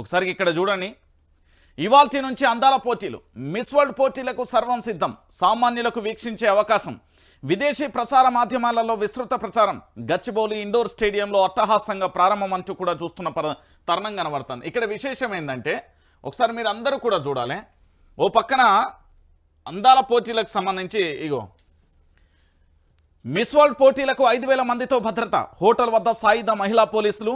ఒకసారి ఇక్కడ చూడండి. ఇవాల్టి నుంచి అందాల పోటీలు. మిస్ వరల్డ్ పోటీలకు సర్వం సిద్ధం. సామాన్యులకు వీక్షించే అవకాశం. విదేశీ ప్రసార మాధ్యమాలలో విస్తృత ప్రచారం. గచ్చిబౌలి ఇండోర్ స్టేడియంలో అట్టహాసంగా ప్రారంభం అంటూ కూడా చూస్తున్న పర తరుణం కనబడుతుంది. ఇక్కడ విశేషం ఏంటంటే ఒకసారి మీరు అందరూ కూడా చూడాలి. ఓ పక్కన అందాల పోటీలకు సంబంధించి ఇగో. మిస్ వరల్డ్ పోటీలకు ఐదు వేల మందితో భద్రత. హోటల్ వద్ద సాయుధ మహిళా పోలీసులు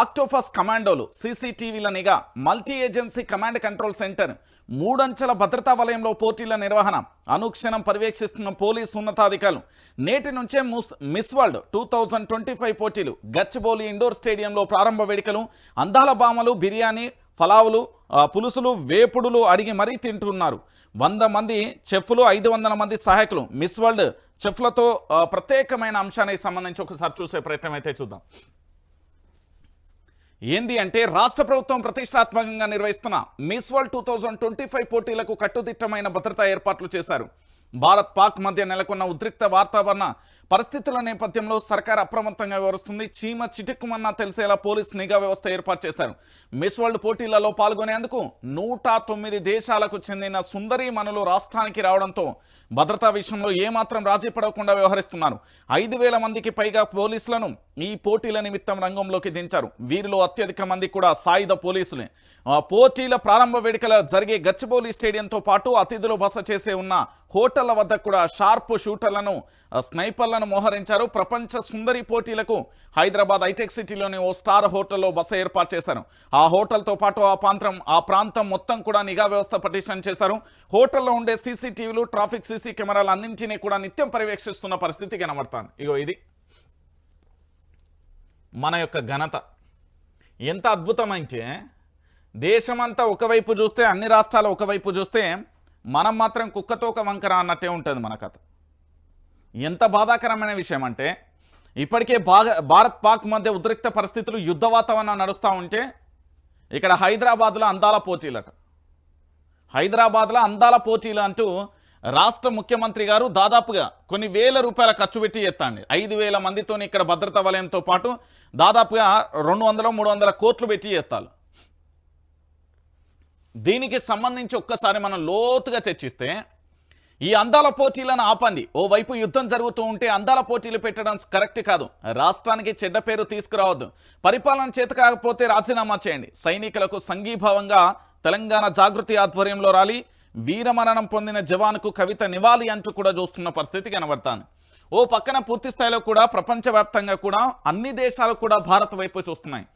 ఆక్టోఫస్ కమాండోలు సీసీటీవీల నిఘా multi agency command control centre మూడంచెల భద్రతా వలయంలో పోటీల నిర్వహణ. అనుక్షణం పర్యవేక్షిస్తున్న పోలీసు ఉన్నతాధికారులు. నేటి నుంచే Miss World two thousand twenty five పోటీలు. గచ్చిబౌలి ఇండోర్ స్టేడియంలో ప్రారంభ వేడుకలు అందాల బామలు బిర్యానీ ఫలావులు పులుసులు వేపుడులు అడిగి మరీ తింటున్నారు. వంద మంది చెఫ్లు ఐదు వందల మంది సహాయకులు. మిస్ వరల్డ్ చెఫ్లతో ప్రత్యేకమైన అంశానికి సంబంధించి ఒకసారి చూసే ప్రయత్నం అయితే చూద్దాం. ఏంది అంటే రాష్ట్ర ప్రభుత్వం ప్రతిష్టాత్మకంగా నిర్వహిస్తున్న Miss World two thousand twenty five పోటీలకు కట్టుదిట్టమైన భద్రతా ఏర్పాట్లు చేశారు. భారత్ పాక్ మధ్య నెలకొన్న ఉద్రిక్త వాతావరణ పరిస్థితుల నేపథ్యంలో సర్కార్ అప్రమత్తంగా వ్యవహరిస్తుంది. చీమ చిటిక్కుమన్నా తెలిసేలా పోలీస్ నిఘా వ్యవస్థ ఏర్పాటు చేశారు. మిస్ వరల్డ్ పోటీలలో పాల్గొనేందుకు నూట తొమ్మిది దేశాలకు చెందిన సుందరీ మనులు రాష్ట్రానికి రావడంతో భద్రతా విషయంలో ఏమాత్రం రాజీ పడకుండా వ్యవహరిస్తున్నారు. ఐదు వేల మందికి పైగా పోలీసులను ఈ పోటీల నిమిత్తం రంగంలోకి దించారు. వీరిలో అత్యధిక మంది కూడా సాయుధ పోలీసులే. ఆ పోటీల ప్రారంభ వేడుకల జరిగే గచ్చిబౌలి స్టేడియంతో పాటు అతిథులు బస చేసే ఉన్న హోటళ్ళ వద్ద కూడా షార్ప్ షూటర్లను స్నైపర్లను మోహరించారు. ప్రపంచ సుందరి పోటీలకు హైదరాబాద్ హైటెక్ సిటీలోని ఓ స్టార్ హోటల్లో బస ఏర్పాటు చేశారు. ఆ హోటల్తో పాటు ఆ ప్రాంతం ఆ ప్రాంతం మొత్తం కూడా నిఘా వ్యవస్థ పటిషన్ చేశారు. హోటల్లో ఉండే సీసీటీవీలు ట్రాఫిక్ సీసీ కెమెరాలు అన్నింటినీ కూడా నిత్యం పర్యవేక్షిస్తున్న పరిస్థితి కనబడతాను ఇగో ఇది. మన యొక్క ఘనత. ఎంత అద్భుతమైతే దేశమంతా ఒకవైపు చూస్తే అన్ని రాష్ట్రాలు ఒకవైపు చూస్తే మనం మాత్రం కుక్కతో ఒక వంకర అన్నట్టే ఉంటుంది మన కథ. ఎంత బాధాకరమైన విషయం అంటే ఇప్పటికే బాగా భారత్ పాక్ మధ్య ఉద్రిక్త పరిస్థితులు యుద్ధ వాతావరణం నడుస్తూ ఉంటే ఇక్కడ హైదరాబాద్లో అందాల పోటీలట. హైదరాబాద్లో అందాల పోటీలు అంటూ రాష్ట్ర ముఖ్యమంత్రి గారు దాదాపుగా కొన్ని వేల రూపాయల ఖర్చు పెట్టి ఎత్తండి. ఐదు వేల మందితో ఇక్కడ భద్రతా వలయంతో పాటు దాదాపుగా రెండు వందల మూడు వందల కోట్లు పెట్టి ఎత్తాలి. దీనికి సంబంధించి ఒక్కసారి మనం లోతుగా చర్చిస్తే ఈ అందాల పోటీలను ఆపండి. ఓవైపు యుద్ధం జరుగుతూ ఉంటే అందాల పోటీలు పెట్టడం కరెక్ట్ కాదు. రాష్ట్రానికి చెడ్డ పేరు తీసుకురావద్దు. పరిపాలన చేత కాకపోతే రాజీనామా చేయండి. సైనికులకు సంఘీభావంగా తెలంగాణ జాగృతి ఆధ్వర్యంలో రాలి వీరమరణం పొందిన జవాన్కు కవిత నివాళి అంటూ కూడా చూస్తున్న పరిస్థితి కనబడతాను ఓ పక్కన పూర్తి స్థాయిలో కూడా ప్రపంచవ్యాప్తంగా కూడా అన్ని దేశాలు కూడా భారత్ వైపు చూస్తున్నాయి.